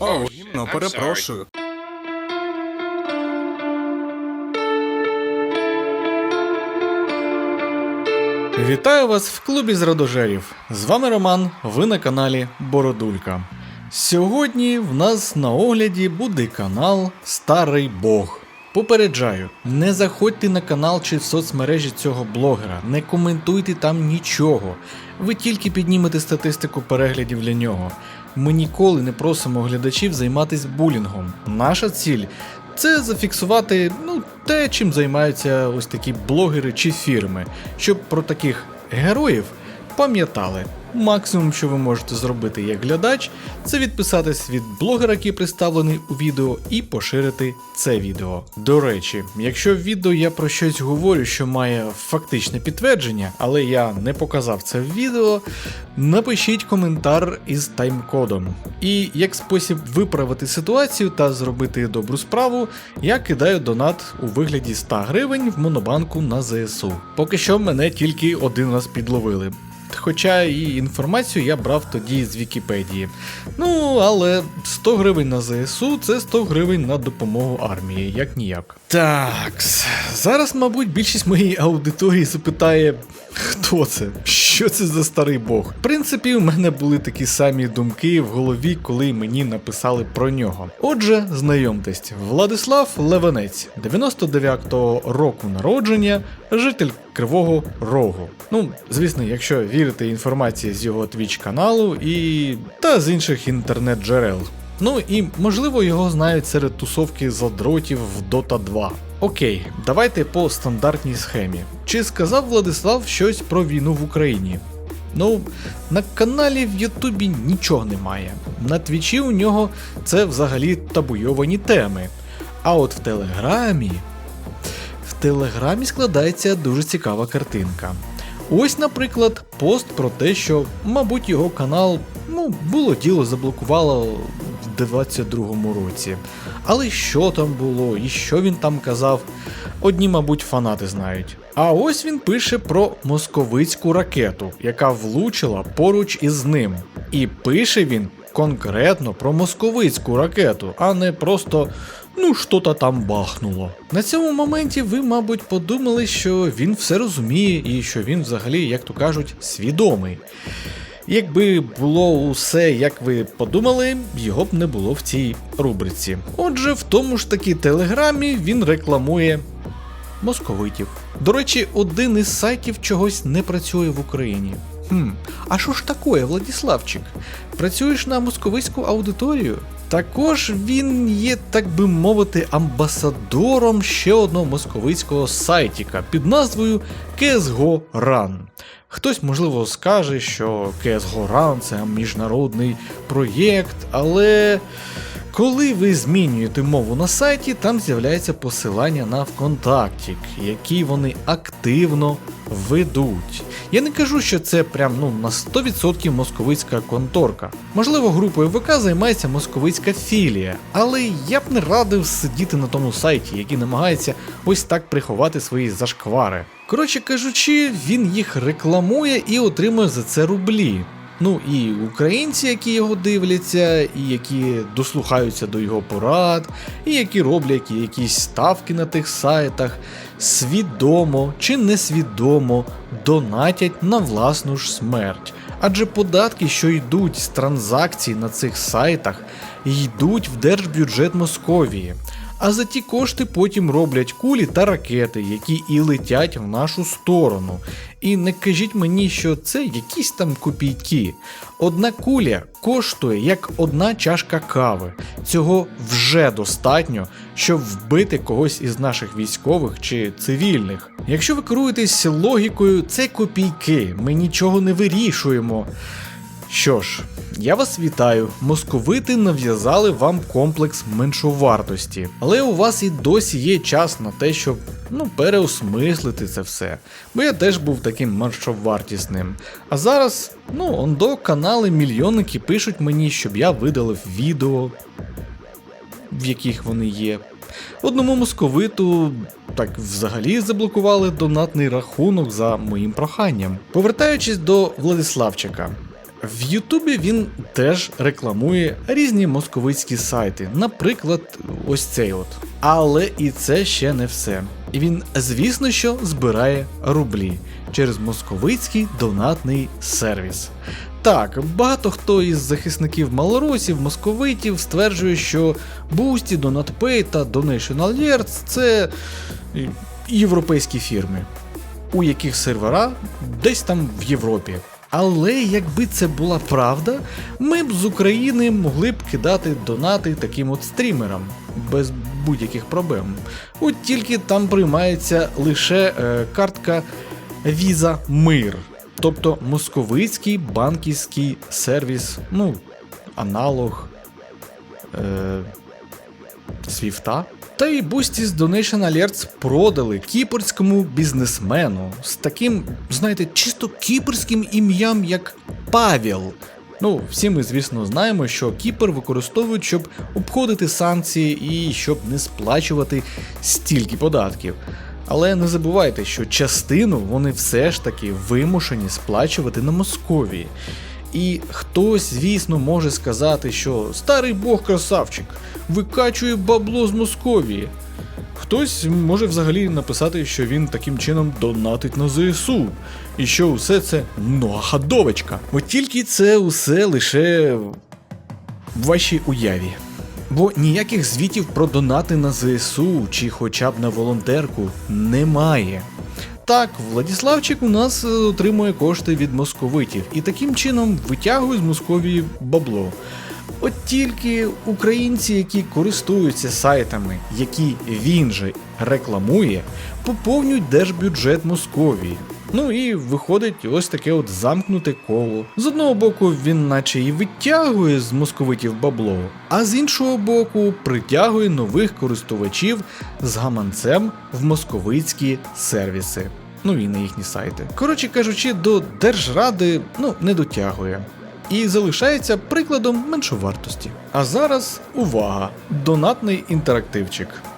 О, гімно, перепрошую. Вітаю вас в клубі з радожерів. З вами Роман, ви на каналі Бородулька. Сьогодні в нас на огляді буде канал Старий Бог. Попереджаю, не заходьте на канал чи в соцмережі цього блогера, не коментуйте там нічого. Ви тільки піднімете статистику переглядів для нього. Ми ніколи не просимо глядачів займатися булінгом. Наша ціль це зафіксувати ну, те, чим займаються ось такі блогери чи фірми, щоб про таких героїв пам'ятали. Максимум, що ви можете зробити як глядач, це відписатись від блогера, який представлений у відео, і поширити це відео. До речі, якщо в відео я про щось говорю, що має фактичне підтвердження, але я не показав це в відео, напишіть коментар із таймкодом. І як спосіб виправити ситуацію та зробити добру справу, я кидаю донат у вигляді 100 гривень в монобанку на ЗСУ. Поки що мене тільки один раз підловили. Хоча і інформацію я брав тоді з Вікіпедії. Ну, але 100 гривень на ЗСУ це 100 гривень на допомогу армії, як ніяк. Так, зараз, мабуть, більшість моєї аудиторії запитає, хто це? Що це за старий Бог? В принципі, у мене були такі самі думки в голові, коли мені написали про нього. Отже, знайомтесь, Владислав Левенець, 99-го року народження, житель Кривого Рогу. Ну, звісно, якщо вірити інформації з його твіч каналу і та з інших інтернет-джерел. Ну і можливо його знають серед тусовки задротів в Dota 2. Окей, давайте по стандартній схемі. Чи сказав Владислав щось про війну в Україні? Ну, на каналі в Ютубі нічого немає. На твічі у нього це взагалі табуйовані теми. А от в Телеграмі. В Телеграмі складається дуже цікава картинка. Ось, наприклад, пост про те, що, мабуть, його канал, ну, було діло заблокувало в 22-му році. Але що там було і що він там казав, одні, мабуть, фанати знають. А ось він пише про московицьку ракету, яка влучила поруч із ним. І пише він конкретно про московицьку ракету, а не просто ну що-то там бахнуло. На цьому моменті ви, мабуть, подумали, що він все розуміє і що він взагалі, як то кажуть, свідомий. Якби було усе, як ви подумали, його б не було в цій рубриці. Отже, в тому ж таки телеграмі він рекламує московитів. До речі, один із сайтів чогось не працює в Україні. Хм, а що ж такое, Владіславчик? Працюєш на московицьку аудиторію? Також він є, так би мовити, амбасадором ще одного московицького сайтіка під назвою CSGO Run. Хтось, можливо, скаже, що CSGO Run це міжнародний проєкт, але коли ви змінюєте мову на сайті, там з'являється посилання на ВКонтактік, які вони активно ведуть. Я не кажу, що це прям ну на 100% московицька конторка. Можливо, групою ВК займається московицька філія, але я б не радив сидіти на тому сайті, який намагається ось так приховати свої зашквари. Коротше кажучи, він їх рекламує і отримує за це рублі. Ну і українці, які його дивляться, і які дослухаються до його порад, і які роблять якісь ставки на тих сайтах, свідомо чи несвідомо донатять на власну ж смерть. Адже податки, що йдуть з транзакцій на цих сайтах, йдуть в держбюджет Московії. А за ті кошти потім роблять кулі та ракети, які і летять в нашу сторону. І не кажіть мені, що це якісь там копійки. Одна куля коштує як одна чашка кави. Цього вже достатньо, щоб вбити когось із наших військових чи цивільних. Якщо ви керуєтесь логікою, це копійки, ми нічого не вирішуємо. Що ж, я вас вітаю. Московити нав'язали вам комплекс меншовартості, але у вас і досі є час на те, щоб ну переосмислити це все. Бо я теж був таким меншовартісним. А зараз, ну, ондо канали мільйонники пишуть мені, щоб я видалив відео, в яких вони є. Одному московиту так взагалі заблокували донатний рахунок за моїм проханням. Повертаючись до Владиславчика. В Ютубі він теж рекламує різні московицькі сайти, наприклад, ось цей от. Але і це ще не все. Він, звісно, що збирає рублі через московицький донатний сервіс. Так, багато хто із захисників малоросів, московитів стверджує, що Boosty, DonatPay та Donation Alerts – це європейські фірми, у яких сервера десь там в Європі. Але якби це була правда, ми б з України могли б кидати донати таким от стрімерам без будь-яких проблем. От тільки там приймається лише е, картка Visa Мир, тобто московицький банківський сервіс, ну, аналог е, Свіфта. Та й Boosty з Donation Alerts продали кіпрському бізнесмену з таким, знаєте, чисто кіпрським ім'ям, як Павел. Ну, всі ми, звісно, знаємо, що Кіпр використовують, щоб обходити санкції і щоб не сплачувати стільки податків. Але не забувайте, що частину вони все ж таки вимушені сплачувати на Московії. І хтось, звісно, може сказати, що старий Бог красавчик викачує бабло з Московії. Хтось може взагалі написати, що він таким чином донатить на ЗСУ, і що усе це ногадовочка. От тільки це усе лише в вашій уяві. Бо ніяких звітів про донати на ЗСУ чи хоча б на волонтерку немає. Так, Владіславчик у нас е, отримує кошти від московитів і таким чином витягує з Московії бабло. От тільки українці, які користуються сайтами, які він же рекламує, поповнюють держбюджет Московії. Ну і виходить ось таке от замкнуте коло. З одного боку, він наче і витягує з московитів бабло, а з іншого боку, притягує нових користувачів з гаманцем в московицькі сервіси. Ну і на їхні сайти. Коротше кажучи, до держради ну не дотягує. І залишається прикладом меншовартості. А зараз увага! Донатний інтерактивчик.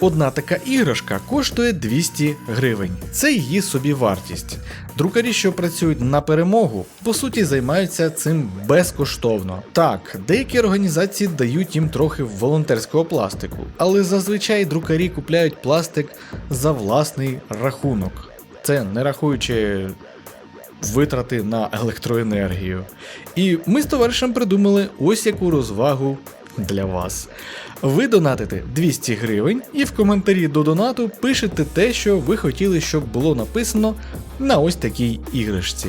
Одна така іграшка коштує 200 гривень. Це її собівартість. Друкарі, що працюють на перемогу, по суті займаються цим безкоштовно. Так, деякі організації дають їм трохи волонтерського пластику, але зазвичай друкарі купляють пластик за власний рахунок. Це не рахуючи витрати на електроенергію. І ми з товаришем придумали ось яку розвагу для вас. Ви донатите 200 гривень і в коментарі до донату пишете те, що ви хотіли, щоб було написано на ось такій іграшці.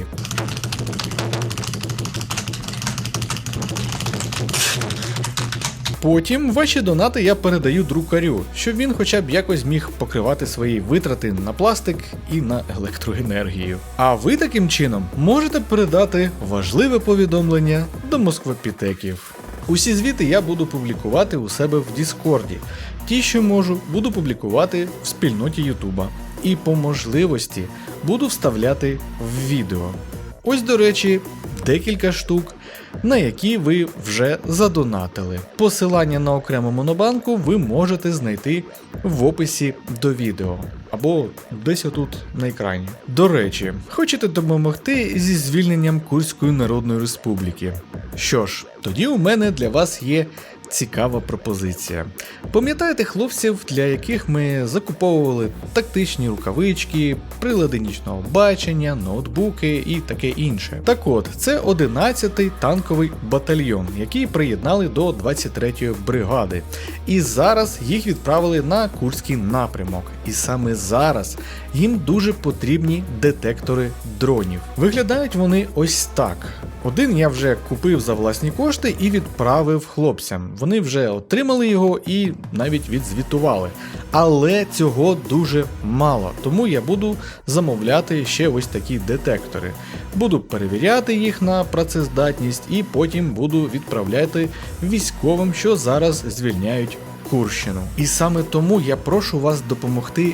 Потім ваші донати я передаю друкарю, щоб він хоча б якось міг покривати свої витрати на пластик і на електроенергію. А ви таким чином можете передати важливе повідомлення до москвопітеків. Усі звіти я буду публікувати у себе в Діскорді. Ті, що можу, буду публікувати в спільноті Ютуба. І по можливості буду вставляти в відео. Ось, до речі, декілька штук, на які ви вже задонатили. Посилання на окрему монобанку ви можете знайти в описі до відео або десь отут на екрані. До речі, хочете допомогти зі звільненням Курської Народної Республіки? Що ж, тоді у мене для вас є цікава пропозиція. Пам'ятаєте хлопців, для яких ми закуповували тактичні рукавички, прилади нічного бачення, ноутбуки і таке інше. Так от, це 11-й танковий батальйон, який приєднали до 23-ї бригади. І зараз їх відправили на Курський напрямок. І саме зараз їм дуже потрібні детектори дронів. Виглядають вони ось так. Один я вже купив за власні кошти і відправив хлопцям. Вони вже отримали його і навіть відзвітували. Але цього дуже мало, тому я буду замовляти ще ось такі детектори. Буду перевіряти їх на працездатність і потім буду відправляти військовим, що зараз звільняють Курщину. І саме тому я прошу вас допомогти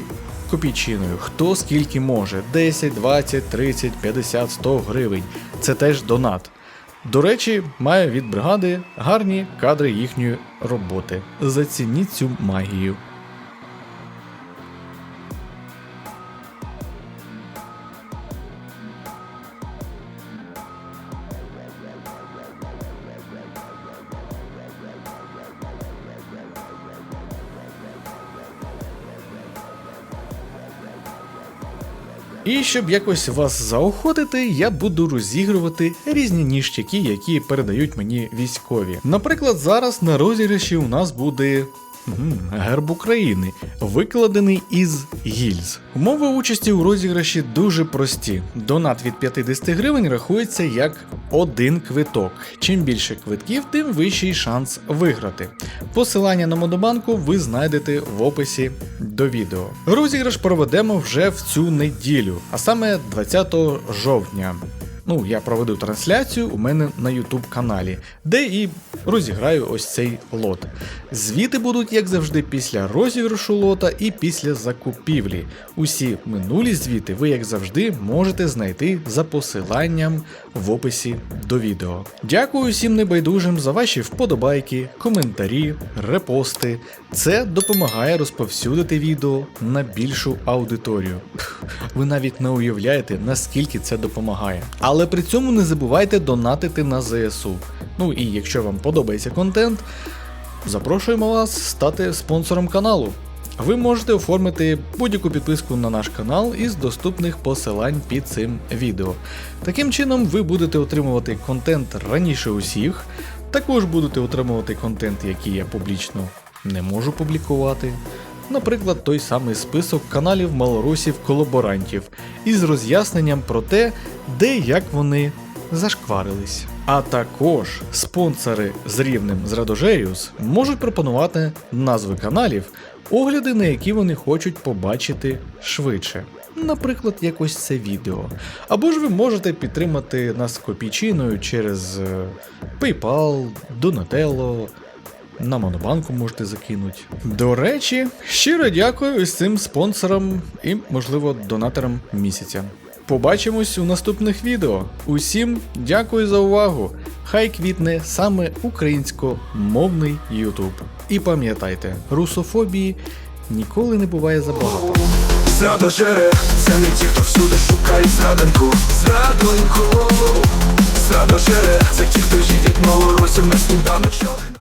копійчиною, хто скільки може: 10, 20, 30, 50, 100 гривень. Це теж донат. До речі, маю від бригади гарні кадри їхньої роботи. Зацініть цю магію. І щоб якось вас заохотити, я буду розігрувати різні ніштяки, які передають мені військові. Наприклад, зараз на розіграші у нас буде. Герб України, викладений із гільз. Умови участі у розіграші дуже прості. Донат від 50 гривень рахується як один квиток. Чим більше квитків, тим вищий шанс виграти. Посилання на Модобанку ви знайдете в описі до відео. Розіграш проведемо вже в цю неділю, а саме 20 жовтня. Ну, я проведу трансляцію у мене на YouTube каналі, де і розіграю ось цей лот. Звіти будуть, як завжди, після розіграшу лота і після закупівлі. Усі минулі звіти ви, як завжди, можете знайти за посиланням в описі до відео. Дякую всім небайдужим за ваші вподобайки, коментарі, репости. Це допомагає розповсюдити відео на більшу аудиторію. Ви навіть не уявляєте, наскільки це допомагає. Але при цьому не забувайте донатити на ЗСУ. Ну і якщо вам подобається контент, запрошуємо вас стати спонсором каналу. Ви можете оформити будь-яку підписку на наш канал із доступних посилань під цим відео. Таким чином, ви будете отримувати контент раніше усіх, також будете отримувати контент, який я публічно не можу публікувати. Наприклад, той самий список каналів малорусів-колаборантів із роз'ясненням про те, де і як вони зашкварились. А також спонсори з рівнем з Радожеріус можуть пропонувати назви каналів, огляди на які вони хочуть побачити швидше. Наприклад, якось це відео. Або ж ви можете підтримати нас копійчиною через е, PayPal, Donatello, на Монобанку можете закинути. До речі, щиро дякую ось цим спонсорам і, можливо, донаторам місяця. Побачимось у наступних відео. Усім дякую за увагу. Хай квітне саме українськомовний YouTube. І пам'ятайте, русофобії ніколи не буває забагато. Зрадожери, це не ті, хто всюди шукає зрадинку Зрадинку Зрадожери, це ті, хто їдять малорусів на сніданочок